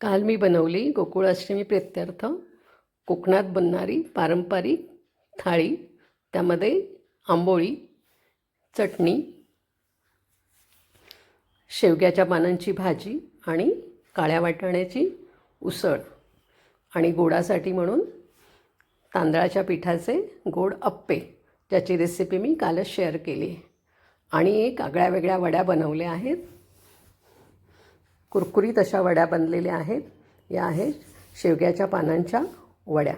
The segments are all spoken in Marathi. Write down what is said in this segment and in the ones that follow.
काल मी बनवली गोकुळाष्टमी प्रित्यर्थ. कोकणात बनणारी पारंपरिक थाळी त्यामध्ये आंबोळी चटणी शेवग्याच्या पानांची भाजी आणि काळ्या वाटाण्याची उसळ आणि गोडासाठी म्हणून तांदळाच्या पिठाचे गोड अप्पे ज्याची रेसिपी मी कालच शेअर केली आणि एक आगळ्या वेगळ्या वड्या बनवल्या आहेत. कुरकुरीत अशा वड्या बनलेल्या आहेत. या आहेत शेवग्याच्या पानांच्या वड्या.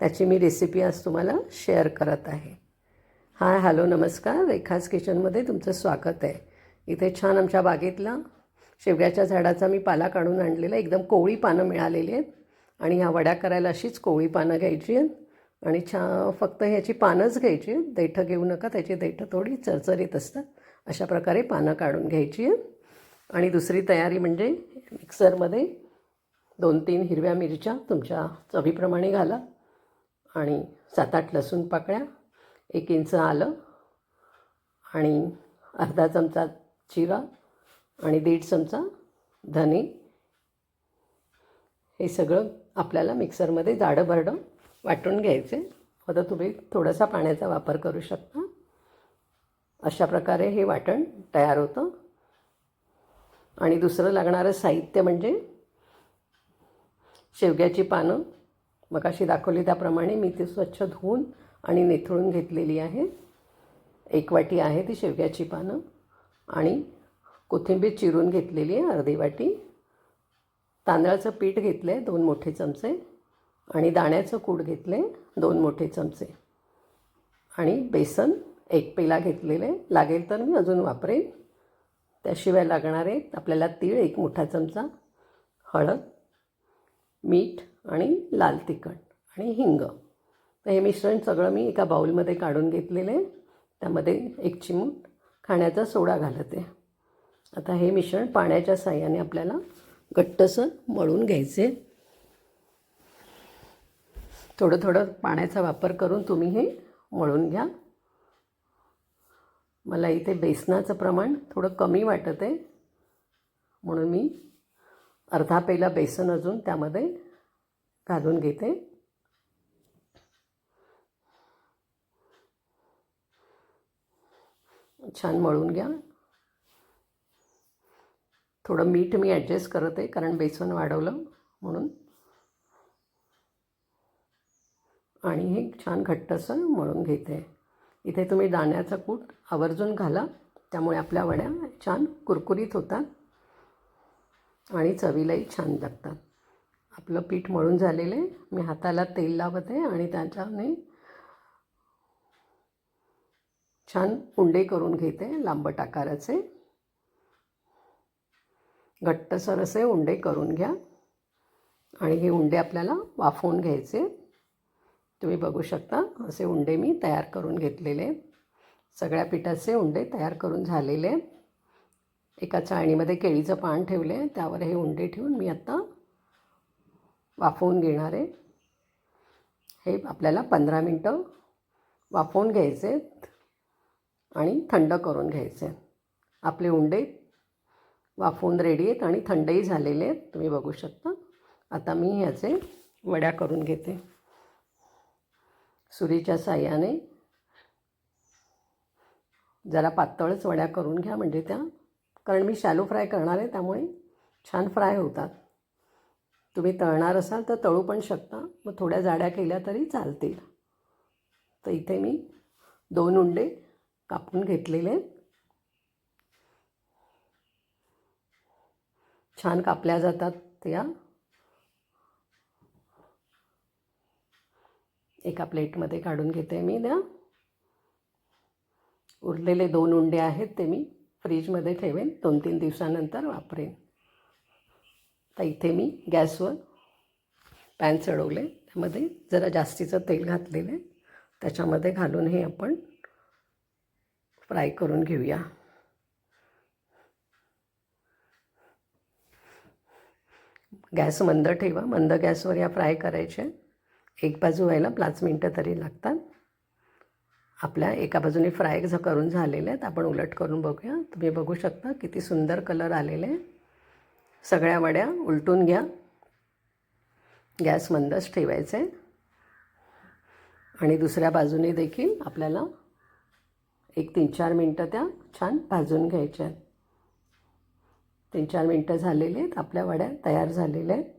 त्याची मी रेसिपी आज तुम्हाला शेअर करत आहे. हाय हॅलो नमस्कार. रेखाज किचनमध्ये तुमचं स्वागत आहे. इथे छान आमच्या बागेतला शेवग्याच्या झाडाचा मी पाला काढून आणलेला. एकदम कोवळी पानं मिळालेली आहेत. आणि ह्या वड्या करायला अशीच कोवळी पानं घ्यायची आहेत. आणि छा फक्त ह्याची पानंच घ्यायची आहेत. देठं घेऊ नका त्याची देठं थोडी चरचरीत असतात. अशा प्रकारे पानं काढून घ्यायची आहेत. आणि दुसरी तयारी म्हणजे मिक्सरमध्ये दोन तीन हिरव्या मिरच्या तुमच्या चवीप्रमाणे घाला आणि सात आठ लसूण पाकळ्या एक इंच आलं आणि अर्धा चमचा जिरा आणि दीड चमचा धने. हे सगळं आपल्याला मिक्सरमध्ये जाडं भरडं वाटून घ्यायचे. आता तुम्ही थोडासा पाण्याचा वापर करू शकता. अशा प्रकारे हे वाटण तयार होतं. आणि दुसरं लागणारं साहित्य म्हणजे शेवग्याची पानं. मग अशी दाखवली त्याप्रमाणे मी ती स्वच्छ धुवून आणि निथळून घेतलेली आहे. एक वाटी आहे ती शेवग्याची पानं. आणि कोथिंबीर चिरून घेतलेली आहे अर्धी वाटी. तांदळाचं पीठ घेतलं आहे दोन मोठे चमचे. आणि दाण्याचं कूड घेतलं आहे दोन मोठे चमचे. आणि बेसन एक पेला घेतलेलं आहे. लागेल तर मी अजून वापरेन. त्याशिवाय लागणार आहेत आपल्याला तीळ एक मोठा चमचा हळद मीठ आणि लाल तिखट आणि हिंग. तर हे मिश्रण सगळं मी एका बाऊलमध्ये काढून घेतलेलं आहे. त्यामध्ये एक चिमूट खाण्याचा सोडा घालते. आता हे मिश्रण पाण्याच्या साह्याने आपल्याला घट्टसर मळून घ्यायचे. थोडं थोडं पाण्याचा वापर करून तुम्ही हे मळून घ्या. मला इथे बेसनाचं प्रमाण थोडं कमी वाटत आहे म्हणून मी अर्धा पेला बेसन अजून त्यामध्ये घालून घेते. छान मळून घ्या. थोडं मीठ मी ॲडजस्ट करत आहे कारण बेसन वाढवलं म्हणून. आणि हे छान घट्टसर मळून घेते. इथे तुम्ही दाण्याचा कूट आवर्जून घाला. त्यामुळे आपल्या वड्या छान कुरकुरीत होतात आणि चवीलाही छान लागतात. आपलं पीठ मळून झालेलं आहे मी हाताला तेल लावत आहे आणि त्याच्याने छान उंडे करून घेते लांबट आकाराचे. घट्टसर असे उंडे करून घ्या. आणि हे उंडे आपल्याला वाफवून घ्यायचे. तुम्ही बघू शकता असे उंडे मी तयार करून घेतलेले. आहेत सगळ्या पिठाचे उंडे तयार करून झालेले. आहेत एका चाळणीमध्ये केळीचं पान ठेवले. आहे त्यावर हे उंडे ठेवून मी आत्ता वाफवून घेणार आहे. हे आपल्याला पंधरा मिनटं वाफवून घ्यायचे आहेत आणि थंड करून घ्यायचे. आहेत आपले उंडे वाफवून रेडी आहेत आणि थंडही झालेले आहेत. तुम्ही बघू शकता. आता मी ह्याचे वड्या करून घेते. सुरीच्या साह्याने. जरा पातळच वड्या करून घ्या म्हणजे त्या. कारण मी शॅलो फ्राय करणार आहे त्यामुळे छान फ्राय होतात. तुम्ही तळणार असाल तर तळू पण शकता. मग थोड्या जाड्या केल्या तरी चालतील. तर इथे मी दोन उंडे कापून घेतलेले. आहेत छान कापल्या जातात त्या. एका प्लेटमध्ये काढून घेते मी ना उरलेले दोन उंडे आहेत ते मी फ्रीजमध्ये ठेवेन. दोन तीन दिवसानंतर वापरेन. तर इथे मी गॅसवर पॅन चढवले. त्यामध्ये जरा जास्तीचं तेल घातलेलं आहे. त्याच्यामध्ये घालून हे आपण फ्राय करून घेऊया. गॅस मंद ठेवा. मंद गॅसवर या फ्राय करायच्या एक बाजू व्हायला पाच मिनटं तरी लागतात. आपल्या एका बाजूने फ्राय झ करून झालेले आहेत. आपण उलट करून बघूया. तुम्ही बघू शकता किती सुंदर कलर आलेले आहे सगळ्या वड्या उलटून घ्या. गॅस मंदच ठेवायचे. आणि दुसऱ्या बाजूने देखील आपल्याला एक तीन चार मिनटं त्या छान भाजून घ्यायच्या आहेत. तीन चार मिनटं झालेली आहेत. आपल्या वड्या तयार झालेल्या आहेत.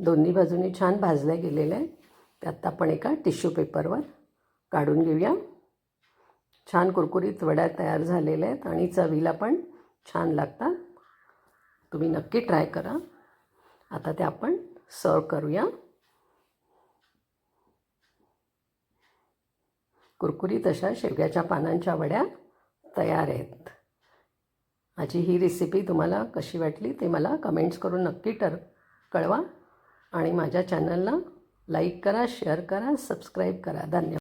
दोन्ही बाजूनी छान भाजल्या गेलेल्या आहेत. त्यात आपण एका टिश्यू पेपरवर काढून घेऊया. छान कुरकुरीत वड्या तयार झालेल्या आहेत आणि चवीला पण छान लागतात. तुम्ही नक्की ट्राय करा. आता ते आपण सर्व करूया. कुरकुरीत अशा शेवग्याच्या पानांच्या वड्या तयार आहेत. माझी ही रेसिपी तुम्हाला कशी वाटली ते मला कमेंट्स करून नक्की टर कळवा. आणि माझ्या चॅनलला लाईक करा शेअर करा सबस्क्राईब करा. धन्यवाद.